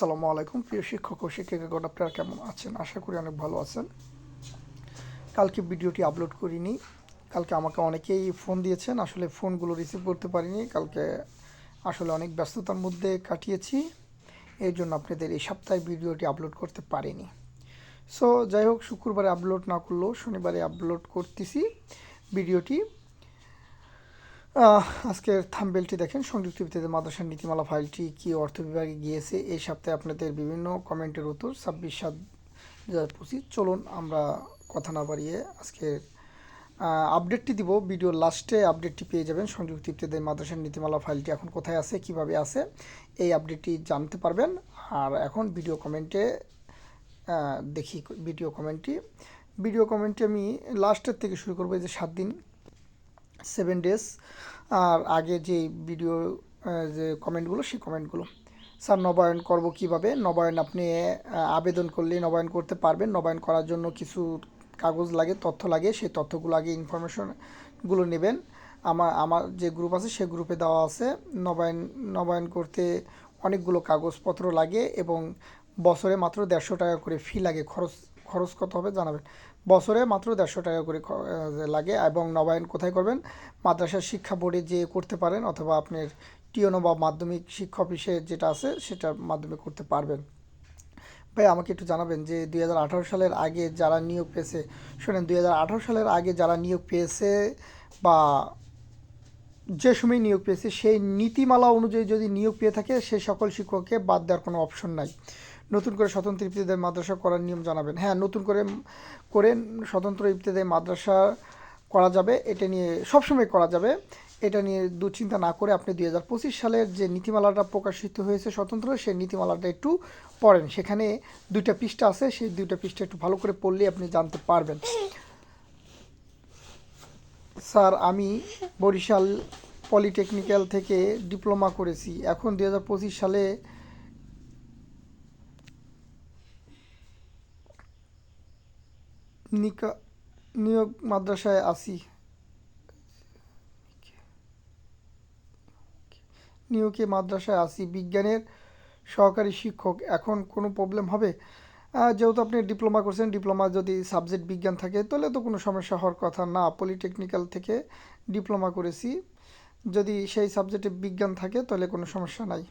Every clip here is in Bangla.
আসসালামু আলাইকুম। প্রিয় শিক্ষক ও শিক্ষিকাগণ আপনারা কেমন আছেন? আশা করি অনেক ভালো আছেন। কালকে ভিডিওটি আপলোড করিনি। কালকে আমাকে অনেকেই ফোন দিয়েছেন। আসলে ফোনগুলো রিসিভ করতে পারিনি। কালকে আসলে অনেক ব্যস্ততার মধ্যে কাটিয়েছি। এর জন্য আপনাদের এই সপ্তাহে ভিডিওটি আপলোড করতে পারিনি। সো যাই হোক, শুক্রবারে আপলোড না করলেও শনিবারে আপলোড করতেছি ভিডিওটি। আজকের থাম্বেলটি দেখেন। সংযুক্ত ভিত্তিতে মাদ্রাসার নীতিমালা ফাইলটি কি অর্থ বিভাগে গিয়েছে এই সপ্তাহে আপনাদের বিভিন্ন কমেন্টের উত্তর ছাব্বিশ সাত দু হাজার পঁচিশ। চলুন আমরা কথা না বাড়িয়ে আজকের আপডেটটি দিব। ভিডিও লাস্টে আপডেটটি পেয়ে যাবেন। সংযুক্ত ভিত্তিতে মাদ্রাসার নীতিমালা ফাইলটি এখন কোথায় আছে, কীভাবে আছে, এই আপডেটটি জানতে পারবেন। আর এখন ভিডিও কমেন্টে দেখি ভিডিও কমেন্টটি ভিডিও কমেন্টে আমি লাস্টের থেকে শুরু করব যে সাত দিন। Seven days. আর আগে যে ভিডিও যে কমেন্টগুলো সেই কমেন্টগুলো স্যার, নবায়ন করব কীভাবে? নবায়ন আপনি আবেদন করলে নবায়ন করতে পারবেন। নবায়ন করার জন্য কিছু কাগজ লাগে, তথ্য লাগে। সেই তথ্যগুলো আগে ইনফরমেশনগুলো নেবেন। আমার আমার যে গ্রুপ আছে সেই গ্রুপে দেওয়া আছে। নবায়ন নবায়ন করতে অনেকগুলো কাগজপত্র লাগে এবং বছরে মাত্র দেড়শো টাকা করে ফি লাগে। খরচ খরচ কত হবে জানাবেন? বছরে মাত্র দেড়শো টাকা করে লাগে এবং নবায়ন কোথায় করবেন? মাদ্রাসা শিক্ষা বোর্ডে যে করতে পারেন অথবা আপনার টিওনো বা মাধ্যমিক শিক্ষা অফিসে যেটা আছে সেটার মাধ্যমে করতে পারবেন। ভাই, আমাকে একটু জানাবেন যে দুই হাজার আঠারো সালের আগে যারা নিয়োগ পেয়েছে, শোনেন, দুই হাজার আঠারো সালের আগে যারা নিয়োগ পেয়েছে বা যে সময় নিয়োগ পেয়েছে, সেই নীতিমালা অনুযায়ী যদি নিয়োগ পেয়ে থাকে সেই সকল শিক্ষককে বাদ দেওয়ার কোনো অপশন নাই। নতুন করে স্বতন্ত্র ইবতদায়ী মাদ্রাসা করার নিয়ম জানাবেন। হ্যাঁ নতুন করে করে স্বতন্ত্র ইবতদায়ী মাদ্রাসা করা যাবে, এটা নিয়ে সবসময় করা যাবে। এটা নিয়ে দুশ্চিন্তা না করে আপনি দুই হাজার পঁচিশ সালের যে নীতিমালাটা প্রকাশিত হয়েছে স্বতন্ত্র, সেই নীতিমালাটা একটু পড়েন। সেখানে দুইটা পৃষ্ঠা আছে, সেই দুইটা পৃষ্ঠা একটু ভালো করে পড়লে আপনি জানতে পারবেন। স্যার, আমি বরিশাল পলিটেকনিক্যাল থেকে ডিপ্লোমা করেছি। এখন দুই হাজার পঁচিশ সালে নিকা নিয়োগ মাদ্রাসায় আসি নিয়োগে মাদ্রাসায় আসি বিজ্ঞানের সহকারী শিক্ষক, এখন কোনো প্রবলেম হবে? যেহেতু আপনি ডিপ্লোমা করছেন, ডিপ্লোমা যদি সাবজেক্ট বিজ্ঞান থাকে, তাহলে তো কোনো সমস্যা হওয়ার কথা না। পলিটেকনিক্যাল থেকে ডিপ্লোমা করেছি। যদি সেই সাবজেক্টে বিজ্ঞান থাকে, তাহলে কোনো সমস্যা নাই।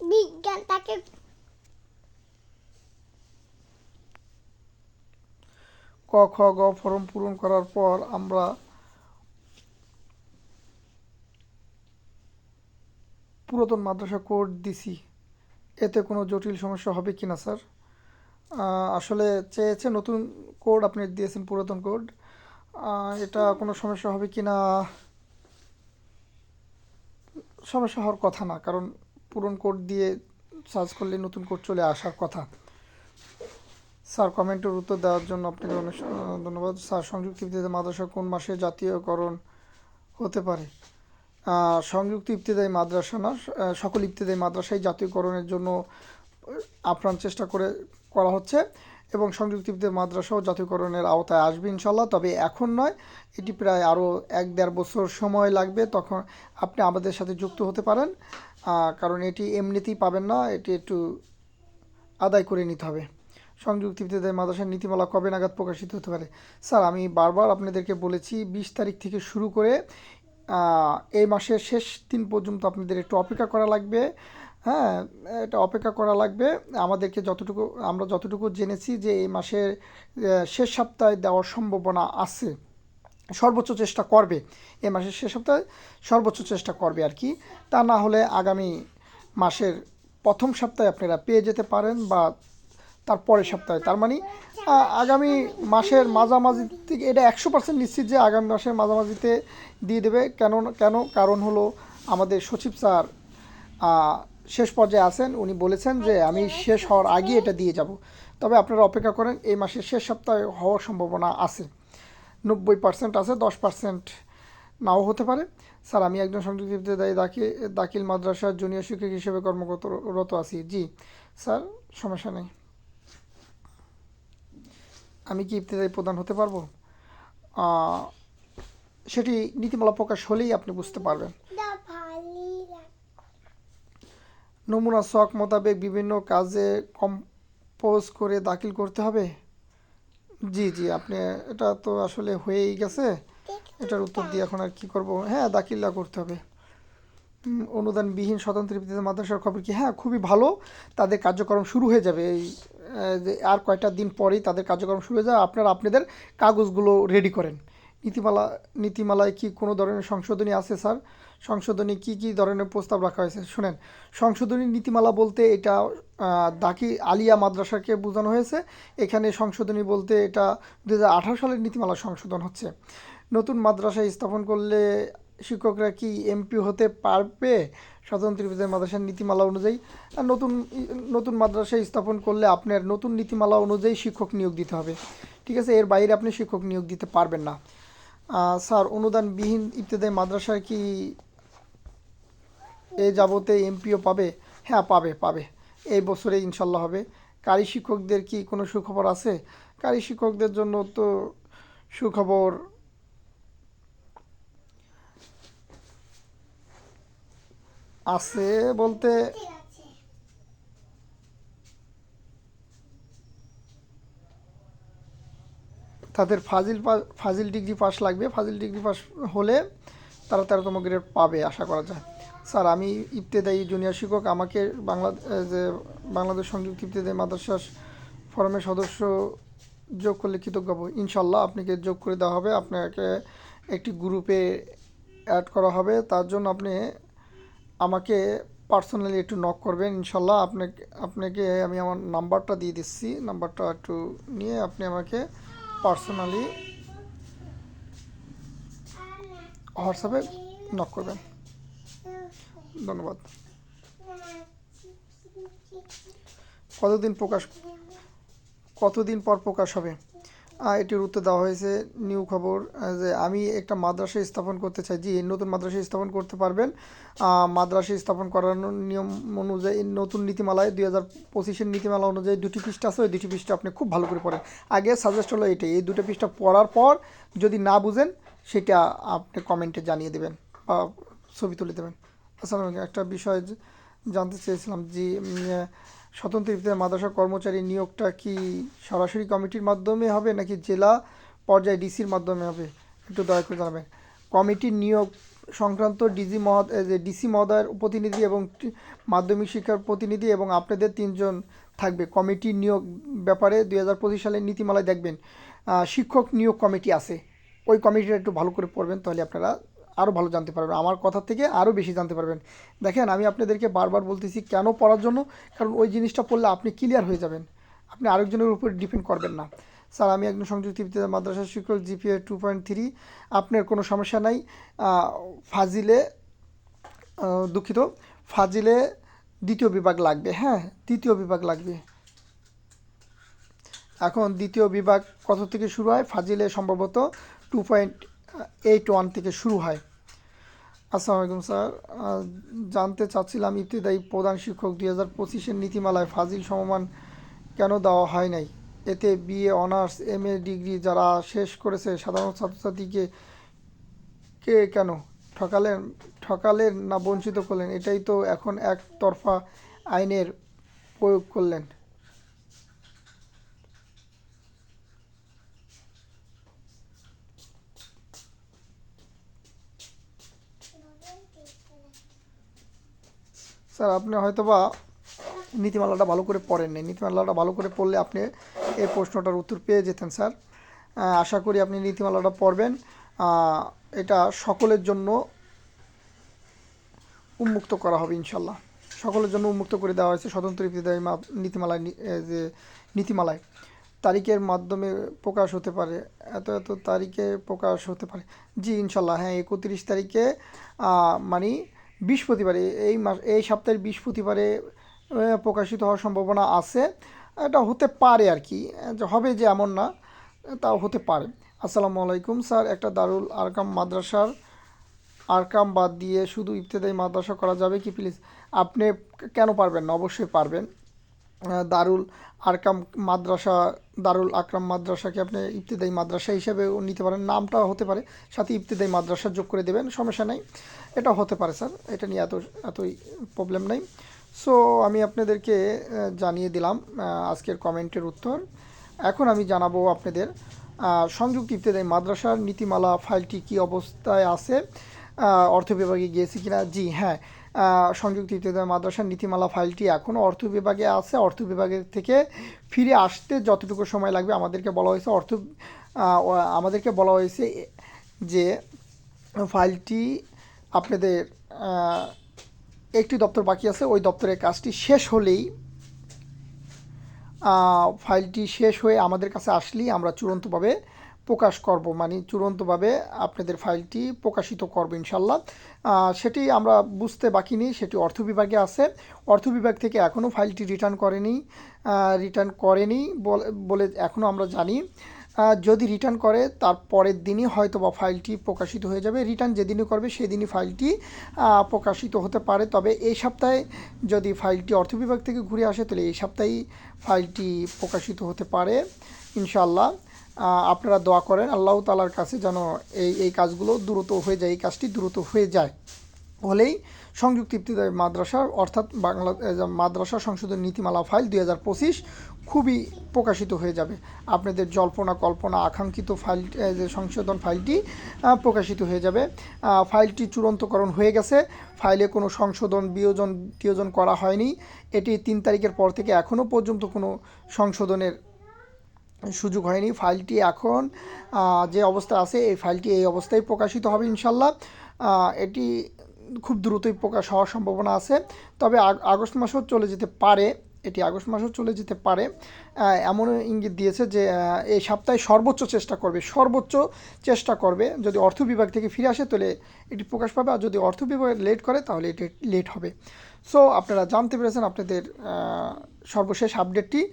বিজ্ঞান তাকে ক, খ, গ ফর্ম পূরণ করার পর আমরা পুরাতন মাদ্রাসা কোড দিছি। এতে কোনো জটিল সমস্যা হবে কি না স্যার আসলে চেয়েছে নতুন কোড আপনি দিয়েছেন, পুরাতন কোড। এটা কোনো সমস্যা হবে কি না সমস্যা হওয়ার কথা না, কারণ পুরন কোড দিয়ে সার্চ করলে নতুন কোড চলে আসার কথা। স্যার, কমেন্টের উত্তর দেওয়ার জন্য আপনাকে ধন্যবাদ। স্যার সংযুক্ত ইবতদায়ী মাদ্রাসা কোন মাসে জাতীয়করণ হতে পারে? সংযুক্ত ইবতদায়ী মাদ্রাসা না সকল ইবতদায়ী মাদ্রাসায় জাতীয়করণের জন্য আপ্রাণ চেষ্টা করে করা হচ্ছে এবং সংযুক্ত ইবতদায়ী মাদ্রাসাও জাতীয়করণের আওতায় আসবে ইনশাল্লাহ তবে এখন নয়, এটি প্রায় আরও এক দেড় বছর সময় লাগবে তখন আপনি আমাদের সাথে যুক্ত হতে পারেন। কারণ এটি এমনিতেই পাবেন না, এটি একটু আদায় করে নিতে হবে। সংযুক্ত মাদ্রাসার নীতিমালা কবে নাগাদ প্রকাশিত হতে পারে? স্যার, আমি বারবার আপনাদেরকে বলেছি, বিশ তারিখ থেকে শুরু করে এই মাসের শেষ দিন পর্যন্ত আপনাদের একটু অপেক্ষা করা লাগবে। হ্যাঁ এটা অপেক্ষা করা লাগবে। আমাদেরকে যতটুকু, আমরা যতটুকু জেনেছি যে এই মাসের শেষ সপ্তাহে দেওয়ার সম্ভাবনা আছে, সর্বোচ্চ চেষ্টা করবে। এই মাসের শেষ সপ্তাহে সর্বোচ্চ চেষ্টা করবে আর কি। তা না হলে আগামী মাসের প্রথম সপ্তাহে আপনারা পেয়ে যেতে পারেন বা তার পরের সপ্তাহে। তার মানে আগামী মাসের মাঝামাঝি থেকে এটা একশো পার্সেন্ট নিশ্চিত যে আগামী মাসের মাঝামাঝিতে দিয়ে দেবে। কেন কেন? কারণ হলো আমাদের সচিব স্যার শেষ পর্যায়ে আছেন। উনি বলেছেন যে আমি শেষ হওয়ার আগে এটা দিয়ে যাব। তবে আপনারা অপেক্ষা করেন এই মাসের শেষ সপ্তাহে হওয়ার সম্ভাবনা আছে। নব্বই পার্সেন্ট আছে দশ পার্সেন্ট নাও হতে পারে। স্যার আমি একজন সংযুক্ত দাখিল দাখিল মাদ্রাসার জুনিয়র শিক্ষক হিসেবে কর্মরত আছি। জি স্যার সমস্যা নেই। আমি কি ইবতদায়ী প্রদান হতে পারব? সেটি নীতিমালা প্রকাশ হলেই আপনি বুঝতে পারবেন। নমুনা শখ মোতাবেক বিভিন্ন কাজে কম্পোজ করে দাখিল করতে হবে? জি জি আপনি এটা তো আসলে হয়েই গেছে। এটার উত্তর দিয়ে এখন আর কি করব? হ্যাঁ দাখিলা করতে হবে। অনুদানবিহীন স্বতন্ত্র মাদ্রাসার খবর কি? হ্যাঁ খুবই ভালো। তাদের কার্যক্রম শুরু হয়ে যাবে এই আর কয়টা দিন পরেই তাদের কার্যক্রম শুরু হয়ে যাবে আপনারা আপনাদের কাগজগুলো রেডি করেন। নীতিমালা, নীতিমালায় কি কোনো ধরনের সংশোধনী আছে, স্যার? সংশোধনী কি কি ধরনের প্রস্তাব রাখা হয়েছে? শুনেন, সংশোধনী নীতিমালা বলতে এটা দাকি আলিয়া মাদ্রাসাকে বোঝানো হয়েছে। এখানে সংশোধনী বলতে এটা দু হাজার আঠারো সালের নীতিমালা সংশোধন হচ্ছে। নতুন মাদ্রাসা স্থাপন করলে শিক্ষকরা কি এমপি হতে পারবে? স্বতন্ত্র বিদ্যালয় মাদ্রাসার নীতিমালা অনুযায়ী নতুন নতুন মাদ্রাসা স্থাপন করলে আপনার নতুন নীতিমালা অনুযায়ী শিক্ষক নিয়োগ দিতে হবে। ঠিক আছে, এর বাইরে আপনি শিক্ষক নিয়োগ দিতে পারবেন না। স্যার, অনুদানবিহীন ইত্যাদি মাদ্রাসায় কি এ যাবতে এমপিও পাবে? হ্যাঁ পাবে পাবে। এই বছরে ইনশাল্লাহ হবে। কারি শিক্ষকদের কি কোনো সুখবর আছে? কারি শিক্ষকদের জন্য তো সুখবর আছে বলতে তাদের ফাজিল ফাজিল ডিগ্রি পাস লাগবে। ফাজিল ডিগ্রি পাস হলে তারা তেরোতম গ্রেড পাবে আশা করা যায়। স্যার, আমি ইবতেদায়ী জুনিয়র শিক্ষক। আমাকে বাংলা যে বাংলাদেশ সংযুক্ত ইবতেদায়ী মাদ্রাসা ফরমের সদস্য যোগ করলে কৃতজ্ঞ হব। ইনশাল্লাহ আপনাকে যোগ করে দেওয়া হবে। আপনাকে একটি গ্রুপে অ্যাড করা হবে। তার জন্য আপনি আমাকে পার্সোনালি একটু নক করবেন, ইনশাল্লাহ আপনাকে আপনাকে আমি আমার নাম্বারটা দিয়ে দিচ্ছি। নাম্বারটা একটু নিয়ে আপনি আমাকে পার্সোনালি হোয়াটসঅ্যাপে নক করবেন। ধন্যবাদ। কতদিন প্রকাশ কতদিন পর প্রকাশ হবে? এটির উত্তর দেওয়া হয়েছে, নিউ খবর, যে আমি একটা মাদ্রাসা স্থাপন করতে চাই। জি নতুন মাদ্রাসা স্থাপন করতে পারবেন। মাদ্রাসা স্থাপন করানোর নিয়ম অনুযায়ী নতুন নীতিমালায়, দুই হাজার পঁচিশের নীতিমালা অনুযায়ী দুটি পৃষ্ঠা আছে, ওই দুটি পৃষ্ঠা আপনি খুব ভালো করে পড়েন। আগে সাজেস্ট হলো এটাই, এই দুটো পৃষ্ঠা পড়ার পর যদি না বুঝেন, সেটা আপনি কমেন্টে জানিয়ে দেবেন বা ছবি তুলে দেবেন। আসলে একটা বিষয় জানতে চেয়েছিলাম যে স্বতন্ত্র ইফতার মাদ্রাসা কর্মচারী নিয়োগটা কি সরাসরি কমিটির মাধ্যমে হবে নাকি জেলা পর্যায়ে ডিসির মাধ্যমে হবে? একটু দয়া করে জানাবেন। কমিটির নিয়োগ সংক্রান্ত ডিজি মহোদ যে ডিসি মহোদয়ের প্রতিনিধি এবং মাধ্যমিক শিক্ষার প্রতিনিধি এবং আপনাদের তিনজন থাকবে। কমিটির নিয়োগ ব্যাপারে দুই হাজার পঁচিশ সালের নীতিমালায় দেখবেন শিক্ষক নিয়োগ কমিটি আছে। ওই কমিটিটা একটু ভালো করে পড়বেন, তাহলে আপনারা আরও ভালো জানতে পারবেন, আমার কথা থেকে আরও বেশি জানতে পারবেন। দেখেন, আমি আপনাদেরকে বারবার বলতেছি কেন পড়ার জন্য? কারণ ওই জিনিসটা পড়লে আপনি ক্লিয়ার হয়ে যাবেন। আপনি আরেকজনের উপর ডিপেন্ড করবেন না। স্যার, আমি একজন সংযুক্ত বিদ্যালয় মাদ্রাসা শিক্ষক জিপিএ টু পয়েন্ট থ্রি আপনার কোনো সমস্যা নাই। ফাজিলে দুঃখিত। ফাজিলে দ্বিতীয় বিভাগ লাগবে হ্যাঁ দ্বিতীয় বিভাগ লাগবে। এখন দ্বিতীয় বিভাগ কত থেকে শুরু হয়? ফাজিলে সম্ভবত টু পয়েন্ট এইট ওয়ান থেকে শুরু হয়। আসসালামু আলাইকুম, স্যার। জানতে চাচ্ছিলাম, ইবতদায়ী প্রধান শিক্ষক দুই হাজার পঁচিশের নীতিমালায় ফাজিল সমমান কেন দেওয়া হয় নাই? এতে BA honours M A degree যারা শেষ করেছে, সাধারণ ছাত্রছাত্রীকে কে কেন ঠকালেন ঠকালেন না বঞ্চিত করলেন? এটাই তো এখন একতরফা আইনের প্রয়োগ করলেন। স্যার, আপনি হয়তো বা নীতিমালাটা ভালো করে পড়েননি। নীতিমালাটা ভালো করে পড়লে আপনি এই প্রশ্নটার উত্তর পেয়ে যেতেন, স্যার। আশা করি আপনি নীতিমালাটা পড়বেন। এটা সকলের জন্য উন্মুক্ত করা হবে, ইনশাল্লাহ। সকলের জন্য উন্মুক্ত করে দেওয়া হয়েছে স্বতন্ত্র বিদ্যালয় নীতিমালায় যে নীতিমালায়। তারিখের মাধ্যমে প্রকাশ হতে পারে, এত এত তারিখে প্রকাশ হতে পারে। জি, ইনশাল্লাহ হ্যাঁ একত্রিশ তারিখে মানে বৃহস্পতিবারে, এই মাস, এই সপ্তাহের বৃহস্পতিবারে প্রকাশিত হওয়ার সম্ভাবনা আছে। এটা হতে পারে আর কি হবে যে এমন না, তাও হতে পারে। আসসালামু আলাইকুম স্যার, একটা দারুল আরকাম মাদ্রাসার আরকাম বাদ দিয়ে শুধু ইফতেদাই মাদ্রাসা করা যাবে কি, প্লিজ? আপনি কেন পারবেন না? অবশ্যই পারবেন। দারুল আরকাম মাদ্রাসা, দারুল আকরাম মাদ্রাসাকে আপনি ইবতেদায়ী মাদ্রাসা হিসেবেও নিতে পারেন। নামটা হতে পারে। সাথে ইবতেদায়ী মাদ্রাসা যোগ করে দেবেন, সমস্যা নেই। এটা হতে পারে, স্যার। এটা নিয়ে এত, এতই প্রবলেম নেই। সো আমি আপনাদেরকে জানিয়ে দিলাম আজকের কমেন্টের উত্তর। এখন আমি জানাব আপনাদের সংযুক্ত ইফতেদায়ী মাদ্রাসার নীতিমালা, ফাইলটি কি অবস্থায় আছে? অর্থ বিভাগে গিয়েছে কিনা? জি হ্যাঁ। সংযুক্ত ইফতেদায়ী মাদ্রাসার নীতিমালা ফাইলটি এখনও অর্থ বিভাগে আছে। অর্থ বিভাগের থেকে ফিরে আসতে যতটুকু সময় লাগবে আমাদেরকে বলা হয়েছে অর্থ আমাদেরকে বলা হয়েছে যে ফাইলটি আপনাদের একটি দপ্তর বাকি আছে। ওই দপ্তরের কাজটি শেষ হলেই ফাইলটি শেষ হয়ে আমাদের কাছে আসলেই আমরা চূড়ান্তভাবে প্রকাশ করব মানে চূড়ান্তভাবে আপনাদের ফাইলটি প্রকাশিত করব ইনশাল্লাহ সেটি আমরা বুঝতে বাকি নেই, সেটি অর্থ বিভাগে আছে। অর্থ বিভাগ থেকে এখনও ফাইলটি রিটার্ন করেনি রিটার্ন করেনি বলে- এখনও আমরা জানি। যদি রিটার্ন করে, তার পরের দিনই হয়তো বা ফাইলটি প্রকাশিত হয়ে যাবে। রিটার্ন যেদিনই করবে, সেদিনই ফাইলটি প্রকাশিত হতে পারে। তবে এই সপ্তাহে যদি ফাইলটি অর্থ বিভাগ থেকে ঘুরে আসে, তাহলে এই সপ্তাহেই ফাইলটি প্রকাশিত হতে পারে ইনশাল্লাহ আপনারা দোয়া করেন, আল্লাহ তালার কাছে যেন এই এই কাজগুলো দ্রুত হয়ে যায়, এই কাজটি দ্রুত হয়ে যায়। হলেই সংযুক্ত ইফতিদায়ী মাদ্রাসা, অর্থাৎ বাংলা মাদ্রাসা সংশোধন নীতিমালা ফাইল দুই হাজার পঁচিশ খুবই প্রকাশিত হয়ে যাবে। আপনাদের জল্পনা, কল্পনা, আকাঙ্ক্ষিত ফাইল যে সংশোধন ফাইলটি প্রকাশিত হয়ে যাবে। ফাইলটি চূড়ান্তকরণ হয়ে গেছে। ফাইলে কোনো সংশোধন, বিয়োজন টিয়োজন করা হয়নি। এটি তিন তারিখের পর থেকে এখনও পর্যন্ত কোনো সংশোধনের সুযোগ হয়নি ফাইলটি এখন যে অবস্থা আছে এই ফাইলটি এই অবস্থায় প্রকাশিত হবে ইনশাল্লাহ। এটি খুব দ্রুতই প্রকাশ হওয়ার সম্ভাবনা আছে। তবে আগ- আগস্ট মাসেও চলে যেতে পারে, এটি আগস্ট মাসেও চলে যেতে পারে। এমন ইঙ্গিত দিয়েছে যে এই সপ্তাহে সর্বোচ্চ চেষ্টা করবে, সর্বোচ্চ চেষ্টা করবে। যদি অর্থ বিভাগ থেকে ফিরে আসে তাহলে এটি প্রকাশ পাবে, আর যদি অর্থ বিভাগ লেট করে তাহলে এটি লেট হবে। সো আপনারা জানতে পেরেছেন আপনাদের সর্বশেষ আপডেটটি